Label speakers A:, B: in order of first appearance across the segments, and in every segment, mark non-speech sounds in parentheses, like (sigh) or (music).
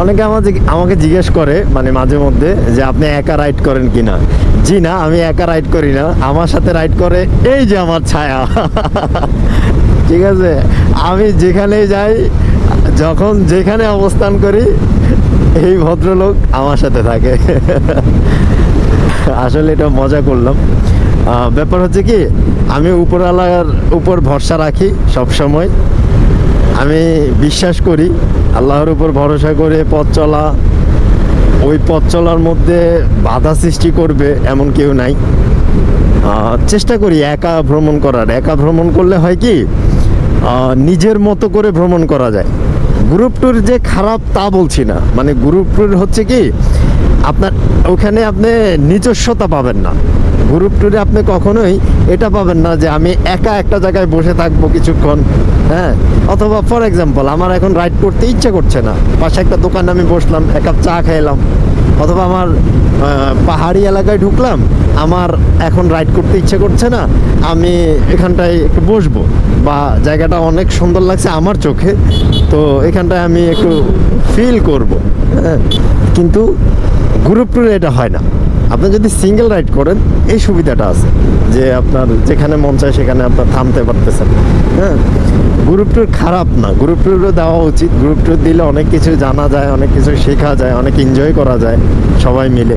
A: অনেকে আমাকে আমাকে জিজ্ঞেস করে মানে মাঝে মধ্যে, যে আপনি একা রাইড করেন কিনা? জি না, আমি একা রাইড করি না। আমার সাথে রাইড করে এই যে আমার ছায়া। (laughs) ঠিক আছে? আমি যেখানেই যাই, যখন যেখানে অবস্থান করি, এই ভদ্রলোক আমার সাথে থাকে। (laughs) আসলে এটা মজা করলাম। ব্যাপার হচ্ছে কি, আমি উপরওয়ালার উপর ভরসা রাখি সব সময় আমি বিশ্বাস করি আল্লাহর উপর ভরসা করে পথ চলা। ওই পথ চলার মধ্যে বাধা সৃষ্টি করবে এমন কেউ নাই। চেষ্টা করি একা ভ্রমণ করার। একা ভ্রমণ করলে হয় কি নিজের মতো করে ভ্রমণ করা যায়। গ্রুপ ট্যুর যে খারাপ তা বলছি না। মানে গ্রুপ ট্যুর হচ্ছে কি, আপনার ওখানে আপনি নিজস্বতা পাবেন না। গ্রুপ ট্যুরে আপনি কখনোই এটা পাবেন না যে আমি একা একটা জায়গায় বসে থাকব কিছুক্ষণ হ্যাঁ? অথবা ফর এক্সাম্পল আমার এখন রাইড করতে ইচ্ছে করছে না। পাশে একটা দোকানে আমি বসলাম, এক কাপ চা খাইলাম। অথবা আমার পাহাড়ি এলাকায় ঢুকলাম, আমার এখন রাইড করতে ইচ্ছে করছে না, আমি এখানটায় একটু বসবো। বা জায়গাটা অনেক সুন্দর লাগছে আমার চোখে, তো এখানটায় আমি একটু ফিল করব হ্যাঁ? কিন্তু গ্রুপ ট্যুরে এটা হয় না। আপনি যদি সিঙ্গেল রাইড করেন, এই সুবিধাটা আছে যে আপনার যেখানে মন চায় সেখানে আপনার থামতে পারতেছেন। হ্যাঁ? গ্রুপ ট্যুর খারাপ না। গ্রুপ ট্যুরও দেওয়া উচিত। গ্রুপ ট্যুর দিলে অনেক কিছু জানা যায়, অনেক কিছু শেখা যায়, অনেক এনজয় করা যায় সবাই মিলে।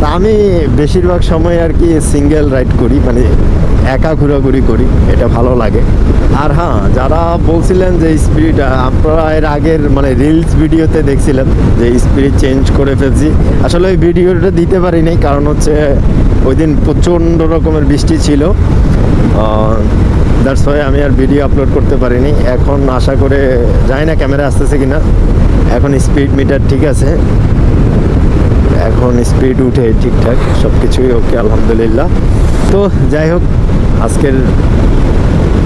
A: তা আমি বেশিরভাগ সময় আর কি সিঙ্গেল রাইড করি। মানে একা ঘোরাঘুরি করি, এটা ভালো লাগে। আর হ্যাঁ যারা বলছিলেন যে স্পিরিট আপনারা এর আগের মানে রিলস ভিডিওতে দেখছিলেন যে স্পিরিট চেঞ্জ করে ফেলছি। আসলে ওই ভিডিওটা দিতে পারিনি, কারণ হচ্ছে ওই দিন প্রচণ্ড রকমের বৃষ্টি ছিল। দ্যাটস ওয়াই আমি আর ভিডিও আপলোড করতে পারিনি। এখন আশা করে, জানি না ক্যামেরা আসতেছে কিনা। এখন স্পিড মিটার ঠিক আছে। এখন স্পিড উঠে ঠিকঠাক সব কিছুই ওকে আলহামদুলিল্লাহ। তো যাই হোক, আজকের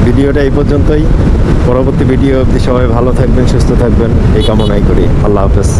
A: ভিডিওটা এই পর্যন্তই। পরবর্তী ভিডিও অবধি সবাই ভালো থাকবেন, সুস্থ থাকবেন। এই কামনাই করি। আল্লাহ হাফেজ।